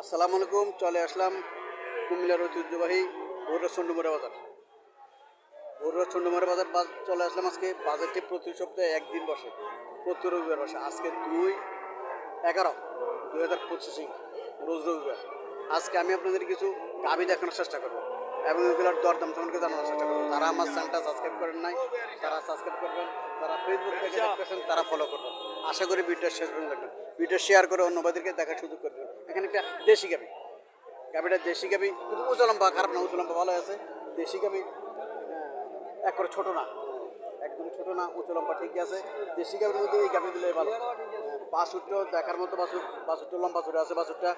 আসসালামু আলাইকুম, চলে আসলাম কুমিল্লার ঐতিহ্যবাহী ভোর চন্ডমুড়া বাজার। ভোর চন্ডমুড়া বাজার বাজ- চলে আসলাম আজকে বাজারটি প্রতি সপ্তাহে একদিন বসে, প্রতি রবিবার বসে। আজকে দুই এগারো দুই হাজার পঁচিশে, রোজ রবিবার। আজকে আমি আপনাদের কিছু গাবি দেখানোর চেষ্টা করব এবং এগুলোর দরদাম সম্পর্কে জানানোর চেষ্টা করব। তারা আমার চ্যানেলটা সাবস্ক্রাইব করেন নাই, তারা সাবস্ক্রাইব করবেন তারা ফেসবুক দেখতেছেন, তারা ফলো করবেন। আশা করি ভিডিওটা শেষ পর্যন্ত দেখবেন। ভিডিও শেয়ার করে অন্যবাদেরকে দেখার সুযোগ এখানে একটা দেশি গাবি গাবিটা দেশি গাবি কিন্তু উঁচু লম্বা, খারাপ না, উঁচু লম্বা ভালো আছে। দেশি গাবি এক করে ছোটো না। একদম ছোটো না, উঁচু লম্বা ঠিক আছে। দেশি গাবির মধ্যে এই গাবি দিলে ভালো। বাসুরটা দেখার মতো বাসুর বাসুরটা লম্বা ছোটো আছে বাসুরটা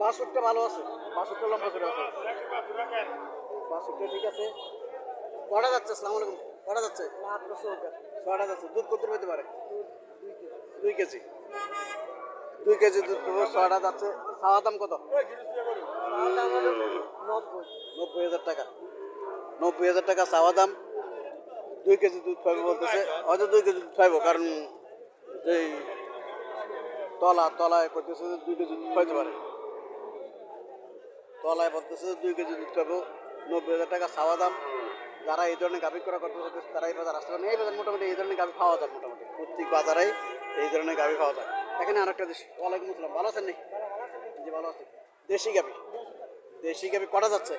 বাসুরটা ভালো আছে। বাসুরটা লম্বা ছোটো আছে। বাসুরটা ঠিক আছে। কটা যাচ্ছে? আসসালামু আলাইকুম। কটা যাচ্ছে? ছটা যাচ্ছে? দুধ কত পেতে পারে? দুই কেজি। দুই কেজি দুধ পাবো ছটা যাচ্ছে। খাওয়া দাম কত? নব্বই হাজার টাকা। নব্বই হাজার টাকা চাওয়া দাম। দুই কেজি দুধ পাইবো বলতেছে। হয়তো দুই কেজি দুধ পাইবো কারণ যেই তলা তলায় করতেছে দুই কেজি দুধ পাইতে পারে। তলায় বলতেছে, দুই কেজি দুধ পাবো নব্বই হাজার টাকা চাওয়া দাম। যারা এই ধরনের গাভি করা করতে চাইতেছে তারা এই বাজার আসতে পারেন এই বাজার মোটামুটি এই ধরনের গাভি পাওয়া যায় মোটামুটি। প্রত্যেক বাজারেই এই ধরনের গাভি পাওয়া যায়। এখানে আরেকটা দেশ ওয়ালাইকুম আসসালাম। ভালো আছেন নি? জি, ভালো আছি। দেশি গাভি। দেশি গাভি কটা যাচ্ছে?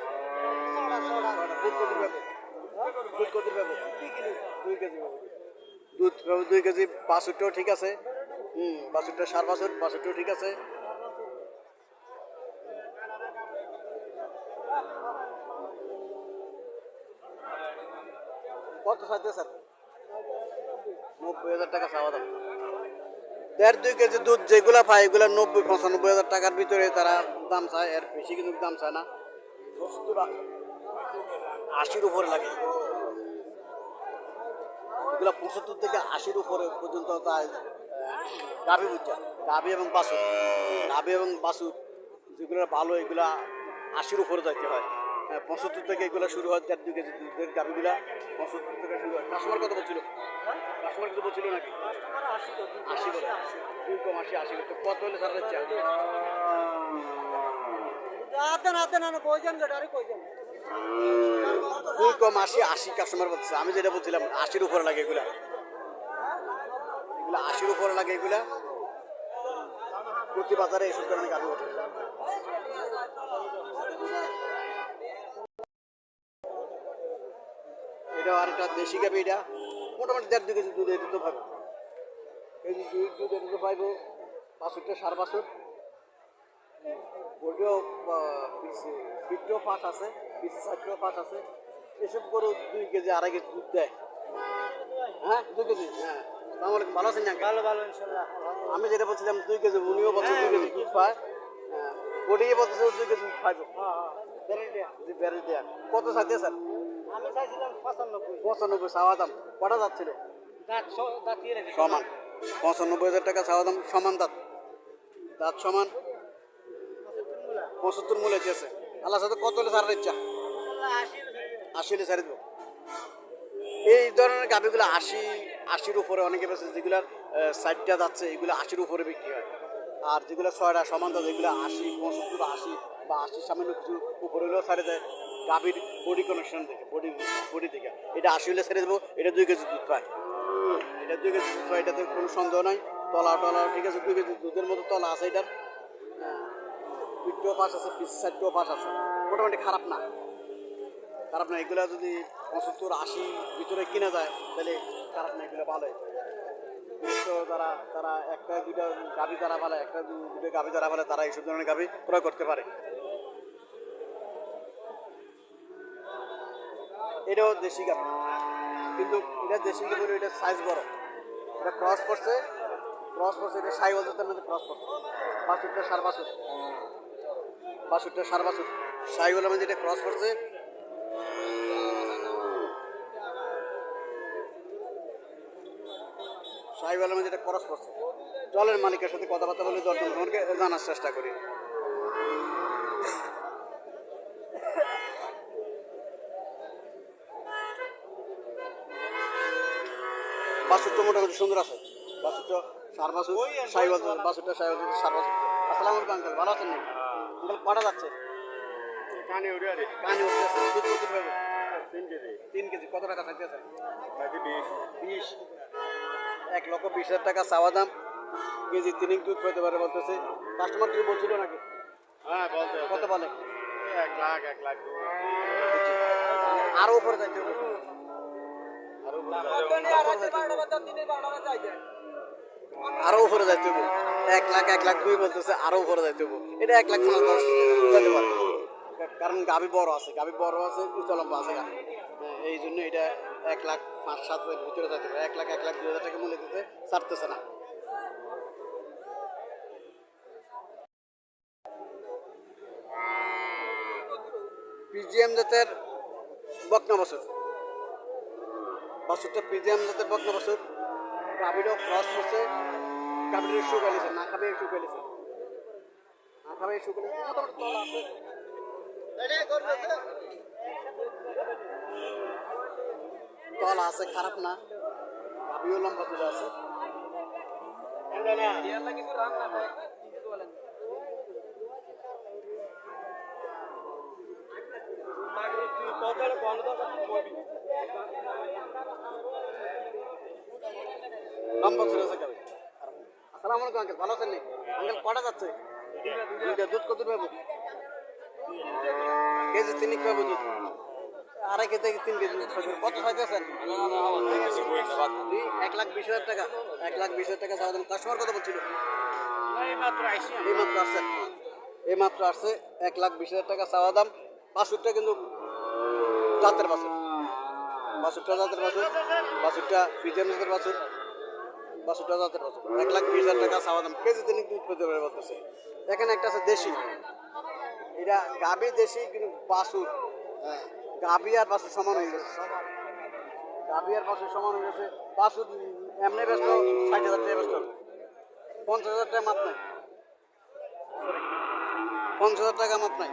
দুই কেজি দুধ দুই কেজি। বাছুরটাও ঠিক আছে। হুম বাছুরটা সার বাছুর বাছুরটাও ঠিক আছে। কত চাইতে স্যার? নব্বই হাজার টাকা চাওয়া দাম। দেড় দুই কেজি দুধ যেগুলা পায় এগুলা নব্বই পঁচানব্বই হাজার টাকার ভিতরে তারা দাম চায়। এর বেশি কিন্তু দাম চায় না। আশির উপরে লাগে। এগুলা পঁচাত্তর থেকে আশির উপরে পর্যন্ত তাই গাভি বুঝা গাভি এবং বাসুর গাভি এবং বাসুর যেগুলো ভালো এগুলা আশির উপরে যাইতে হ্যাঁ, পঁচাত্তর থেকে এগুলো শুরু হয় দেড় দুই কেজি দুধের গাভিগুলা পঁচাত্তর থেকে শুরু হয়। কাস্টমার কত বলছিল? কাস্টমার কত বলছিল নাকি? আশি করে দুই কম আশি আশি করতে কত হলে সারা কইছেন দুই কম আশি আশি কাস্টমার বলছে। আমি যেটা বলছিলাম আশির উপরে লাগে এগুলা। এগুলা আশির উপরে লাগে এগুলা। প্রতি বাজারে এসব কারণে গাভি ওঠে। এটা আরেকটা দেশি গাভি এটা। মোটামুটি দেড় দুই কেজি দুধ এটা তো পাবো কেজি দুই দুধ এটা তো পাইবো বাছুরটা সার বাছুর বডিও পিঠও পাঁচ আছে পিসি সাইডটাও পাঁচ আছে। এসব গরু দুই কেজি আড়াই কেজি দুধ দেয়। হ্যাঁ দুই কেজি? হ্যাঁ। আলাইকুম ভালো আছেন না ভালো ভালো আমি যেটা বলছিলাম দুই কেজি উনিও বলছে দুই কেজি দুধ পায়। হ্যাঁ বডিয়ে বলতেছে দুই কেজি দুধ পাইবো। ব্যারেল দেয়া কত চাইতে স্যার আমি চাইছিলাম পঁচানব্বই। পঁচানব্বই চাওয়া দাম কটা যাচ্ছিল দাঁত সমান। পঁচানব্বই হাজার টাকা চাওয়া দাম সমান দাঁত। দাঁত সমান? পঁচাত্তর মূল্য চেয়েছে আল্লাহ সাথে কত হলে সারার ইচ্ছা আশি হলে সারি দেবো। এই ধরনের গাভিগুলো আশি আশির উপরে অনেকে বেছে যেগুলার সাইডটা যাচ্ছে এগুলো আশির উপরে বিক্রি হয়। আর যেগুলো ছয়টা সমান দাম এগুলো আশি পঁচাত্তর আশি বা আশির সামান্য কিছু উপরে হলেও সারে দেয়। গাভীর বডি কানেকশন থেকে বডি বডি থেকে এটা আশি হলে ছেড়ে দেবো, এটা দুই কেজি দুধ পায়। এটা দুই কেজি দুধ পায়, এটাতে কোনো সন্দেহ নাই। তলা টলা, ঠিক আছে, দুই কেজি দুধের মতো তলা আছে এটার। পিঠটাও পাশ আছে, পিস সাইডটাও পাশ আছে। মোটামুটি খারাপ না। খারাপ না, এগুলো যদি পঁচাত্তর, আশি ভিতরে কিনা যায়, তাহলে খারাপ না, এগুলো ভালোই। তো তারা তারা একটা, দুইটা গাভি তারা ভালো, একটা দুটো গাভি তারা ভালো, তারা এইসব ধরনের গাভি ক্রয় করতে পারে। এটাও দেশি গাভি কিন্তু এটা দেশি গাভি এটা সাইজ বড়। এটা ক্রস করছে ক্রস করছে, এটা সাই ওজনের মধ্যে ক্রস করছে। বাছুরটা সার বাছুর বাছুরটা সার বাছুর সাইগুলোর মধ্যে এটা ক্রস করছে। সাইওয়ালের মধ্যে এটা ক্রস করছে। জলের মালিকের সাথে কথাবার্তা বলে দর্শন জানার চেষ্টা করি। বাসুরটা মোটামুটি সুন্দর আছে। বাসুরটা সার বাসুর সাইওয়াল বাসুরটা সাইওয়াল সার বাসুর। আসসালামু আলাইকুম আঙ্কেল ভালো আছেন আঙ্কেল কটা যাচ্ছে? কানে উড়ে আরে। কানি উঠতেছে দুধ কত তিন কেজি। তিন কেজি কত টাকা থাকতেছে বিশ। বিশ। এক লক্ষ বিশ হাজার টাকা চাওয়া দাম। কেজি তিনিক দুধ পেতে পারে বলতেছে। কাস্টমার কিছু বলছিল নাকি? হ্যাঁ বলতে কত বলে? এক লাখ এক লাখ। দু আরও উপরে যাইতে হবে। আরও উপরে যাইতে হবে এক লাখ এক লাখ দুই বলতেছে আরও উপরে যাইতে হবে এটা এক লাখ পাঁচ কারণ গাবি বড় আছে গাবি বড় আছে উঁচু লম্বা আছে গাবি হ্যাঁ, এই জন্য এটা এক লাখ পাঁচ সাত ভিতরে যাইতে পারে। এক লাখ এক লাখ দুই হাজার টাকা মূল্য দিতে ছাড়তেছে না। পিজিএম জাতের বকনা বছর বছরটা পিজিএম জাতের বকনা বছর গাভীরও ক্রস করছে গাভীর শু ফেলেছে, না খাবে শু ফেলেছে। না খাবে শু ফেলেছে। আছে। তল আছে, খারাপ না। গাভীও লম্বা চলে আছে। লম্বা আছে আসসালামু আলাইকুম, আঙ্কেল, ভালো আছেন আঙ্কেল, কটা যাচ্ছে? দুধ কত পাবো কেজি তিন পাবো দুধ। থেকে তিন কেজি এক লাখ বিশ হাজার টাকা। এক লাখ বিশ হাজার টাকা চাওয়া কাস্টমার কত বলছিল? এই মাত্র আসছেন এই আসছে। এক লাখ বিশ হাজার টাকা চাওয়া দাম। বাছুরটা কিন্তু জাতের বাছুর। বাছুরটা জাতের বাছুর। বাছুরটা ফিজেন জাতের জাতের বাছুর। এক লাখ বিশ হাজার টাকা চাওয়া দাম। কেজি তিনি দুধ পেতে পারে বলতেছে। এখানে একটা আছে দেশি। এটা গাবি দেশি, কিন্তু বাছুর। হ্যাঁ গাবি আর বাছুর সমান হয়ে গেছে। গাবি আর বাছুর সমান হয়ে গেছে। বাছুর এমনি ব্যস্ত, ষাট হাজার টাকা ব্যস্ত। পঞ্চাশ হাজার টাকা মাপ নাই। পঞ্চাশ হাজার টাকা মাপ নাই।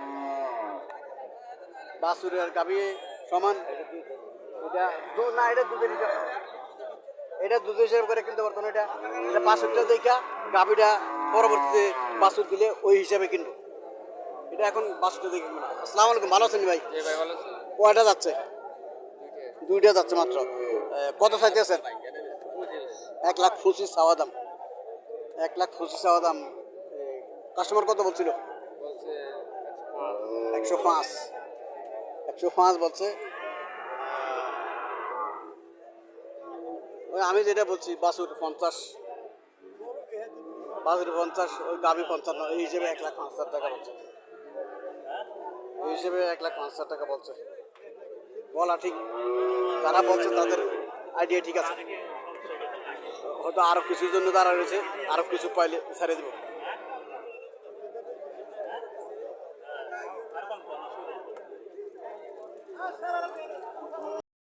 বাছুরের আর গাবি সমান। এটা দু- না, এটা দুধের এটা দুধ হিসাব করে কিনতে পারতো না এটা। এটা বাছুরটা দেখা গাবিটা পরবর্তীতে বাছুর দিলে ওই হিসাবে কিনবো। এটা এখন বাছুরটা দেখে আসসালামু আলাইকুম ভালো আছেন ভাই? কয়টা যাচ্ছে? দুইটা যাচ্ছে মাত্র। কত চাইতেছেন এক লাখ পঁচিশ চাওয়া দাম। এক লাখ পঁচিশ চাওয়া দাম। কাস্টমার কত বলছিল? একশো পাঁচ। একশো পাঁচ বলছে। আমি যেটা বলছি, বাসুর পঞ্চাশ। বাসুর পঞ্চাশ, ওই গাবি পঞ্চান্ন, এই হিসেবে এক লাখ পাঁচ হাজার টাকা বলছে। এই হিসেবে এক লাখ পাঁচ হাজার টাকা বলছে। বলা ঠিক। তারা বলছে তাদের আইডিয়া ঠিক আছে। হয়তো আরও কিছুর জন্য তারা রয়েছে আরও কিছু পাইলে ছেড়ে দেবো।